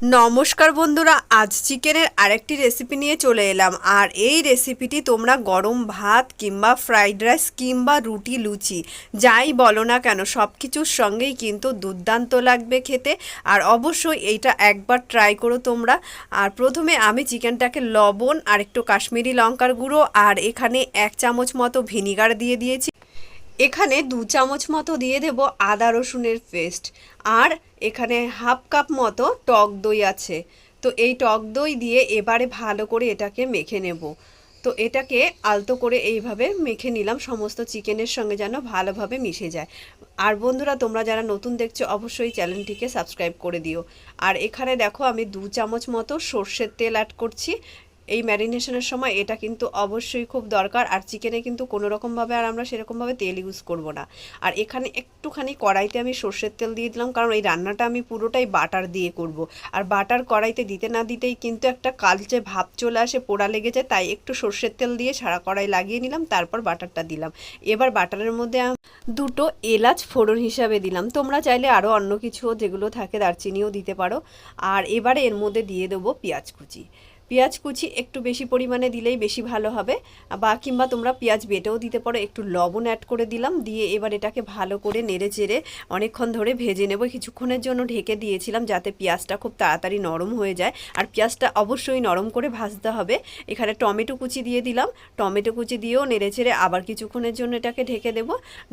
নমস্কার বন্ধুরা, আজ চিকেনের আরেকটি রেসিপি নিয়ে চলে এলাম। আর এই রেসিপিটি তোমরা গরম ভাত কিংবা ফ্রাইড রাইস কিংবা রুটি, লুচি, যাই বলো না কেন সব কিছুর সঙ্গেই কিন্তু দুর্দান্ত লাগবে খেতে। আর অবশ্যই এইটা একবার ট্রাই করো তোমরা। আর প্রথমে আমি চিকেনটাকে লবণ আর একটু কাশ্মীরি লঙ্কার গুঁড়ো আর এখানে এক চামচ মতো ভিনিগার দিয়ে দিয়েছি। এখানে দু চামচ মতো দিয়ে দেব আদা রসুনের পেস্ট। আর এখানে হাফ কাপ মতো টক দই আছে। তো এই টক দই দিয়ে এবারে ভালো করে এটাকে মেখে নেব। তো এটাকে আলতো করে এইভাবে মেখে নিলাম, সমস্ত চিকেনের সঙ্গে যেন ভালোভাবে মিশে যায়। আর বন্ধুরা, তোমরা যারা নতুন দেখছ, অবশ্যই চ্যানেলটিকে সাবস্ক্রাইব করে দিও। আর এখানে দেখো, আমি দু চামচ মতো সর্ষের তেল অ্যাড করছি। এই ম্যারিনেশনের সময় এটা কিন্তু অবশ্যই খুব দরকার। আর চিকেনে কিন্তু কোনো রকমভাবে আর আমরা সেরকমভাবে তেল ইউজ করব না। আর এখানে একটুখানি কড়াইতে আমি সর্ষের তেল দিয়ে দিলাম, কারণ এই রান্নাটা আমি পুরোটাই বাটার দিয়ে করব। আর বাটার কড়াইতে দিতে না দিতেই কিন্তু একটা কালচে ভাব চলে আসে, পোড়া লেগে যায়, তাই একটু সর্ষের তেল দিয়ে সারা কড়াই লাগিয়ে নিলাম, তারপর বাটারটা দিলাম। এবার বাটারের মধ্যে দুটো এলাচ ফোড়ন হিসাবে দিলাম। তোমরা চাইলে আরও অন্য কিছু যেগুলো থাকে, দারচিনিও দিতে পারো। আর এবারে এর মধ্যে দিয়ে দেবো পেঁয়াজ কুচি। পেঁয়াজ কুচি একটু বেশি পরিমাণে দিলেই বেশি ভালো হবে। বা কিংবা তোমরা পেঁয়াজ বেটেও দিতে পারো, একটু লবণ অ্যাড করে দিলাম, দিয়ে এবার এটাকে ভালো করে নেড়ে চেড়ে অনেকক্ষণ ধরে ভেজে নেব। কিছুক্ষণের জন্য ঢেকে দিয়েছিলাম যাতে পেঁয়াজটা খুব তাড়াতাড়ি নরম হয়ে যায়। আর পেঁয়াজটা অবশ্যই নরম করে ভাজতে হবে। এখানে টমেটো কুচি দিয়ে দিলাম। টমেটো কুচি দিয়েও নেড়ে চেড়ে আবার কিছুক্ষণের জন্য এটাকে ঢেকে দেব।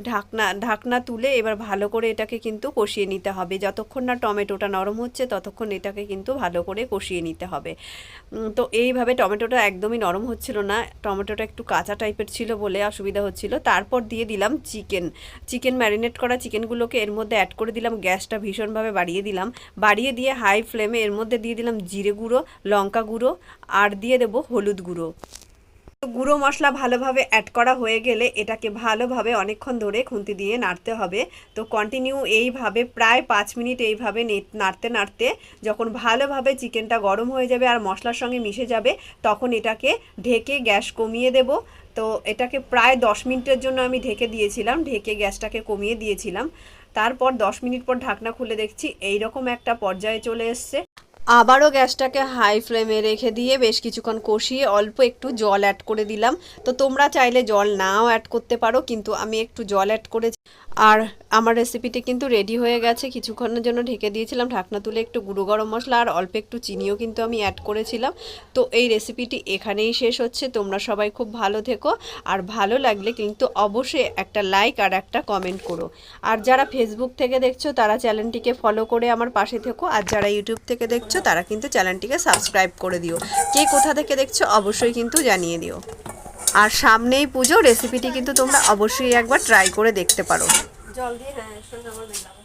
ঢাকনা ঢাকনা তুলে এবার ভালো করে এটাকে কিন্তু কষিয়ে নিতে হবে। যতক্ষণ না টমেটোটা নরম হচ্ছে, ততক্ষণ এটাকে কিন্তু ভালো করে কষিয়ে নিতে হবে। তো এইভাবে টমেটোটা একদমই নরম হচ্ছিল না। টমেটোটা একটু কাঁচা টাইপের ছিল বলে অসুবিধা হচ্ছিল। তারপর দিয়ে দিলাম চিকেন। চিকেন ম্যারিনেট করা চিকেনগুলোকে এর মধ্যে অ্যাড করে দিলাম, গ্যাসটা ভীষণভাবে বাড়িয়ে দিলাম। বাড়িয়ে দিয়ে হাই ফ্লেমে এর মধ্যে দিয়ে দিলাম জিরে গুঁড়ো, লঙ্কা গুঁড়ো, আর দিয়ে দেবো হলুদ গুঁড়ো। গুঁড়ো মশলা ভালোভাবে অ্যাড করা হয়ে গেলে এটাকে ভালোভাবে অনেকক্ষণ ধরে খুন্তি দিয়ে নাড়তে হবে। তো কন্টিনিউ এইভাবে প্রায় পাঁচ মিনিট এইভাবে নাড়তে নাড়তে যখন ভালোভাবে চিকেনটা গরম হয়ে যাবে আর মশলার সঙ্গে মিশে যাবে, তখন এটাকে ঢেকে গ্যাস কমিয়ে দেব। তো এটাকে প্রায় দশ মিনিটের জন্য আমি ঢেকে দিয়েছিলাম, ঢেকে গ্যাসটাকে কমিয়ে দিয়েছিলাম। তারপর দশ মিনিট পর ঢাকনা খুলে দেখছি এই রকম একটা পর্যায়ে চলে এসছে। আবারও গ্যাসটাকে হাই ফ্লেমে রেখে দিয়ে বেশ কিছুক্ষণ কষিয়ে অল্প একটু জল অ্যাড করে দিলাম। তো তোমরা চাইলে জল নাও অ্যাড করতে পারো, কিন্তু আমি একটু জল অ্যাড করেছি। আর আমার রেসিপিটি কিন্তু রেডি হয়ে গেছে। কিছুক্ষণের জন্য ঢেকে দিয়েছিলাম, ঢাকনা তুলে একটু গুঁড়ো গরম মশলা আর অল্প একটু চিনিও কিন্তু আমি অ্যাড করেছিলাম। তো এই রেসিপিটি এখানেই শেষ হচ্ছে। তোমরা সবাই খুব ভালো থেকো। আর ভালো লাগলে কিন্তু অবশ্যই একটা লাইক আর একটা কমেন্ট করো। আর যারা ফেসবুক থেকে দেখছ, তারা চ্যানেলটিকে ফলো করে আমার পাশে থেকো। আর যারা ইউটিউব থেকে দেখছ, তারা কিন্তু চ্যানেলটিকে সাবস্ক্রাইব করে দিও। কে কোথা থেকে দেখছ, অবশ্যই কিন্তু জানিয়ে দিও। আর সামনেই পুজো রেসিপিটি কিন্তু তোমরা অবশ্যই একবার ট্রাই করে দেখতে পারো। জল দিয়ে হ্যাঁ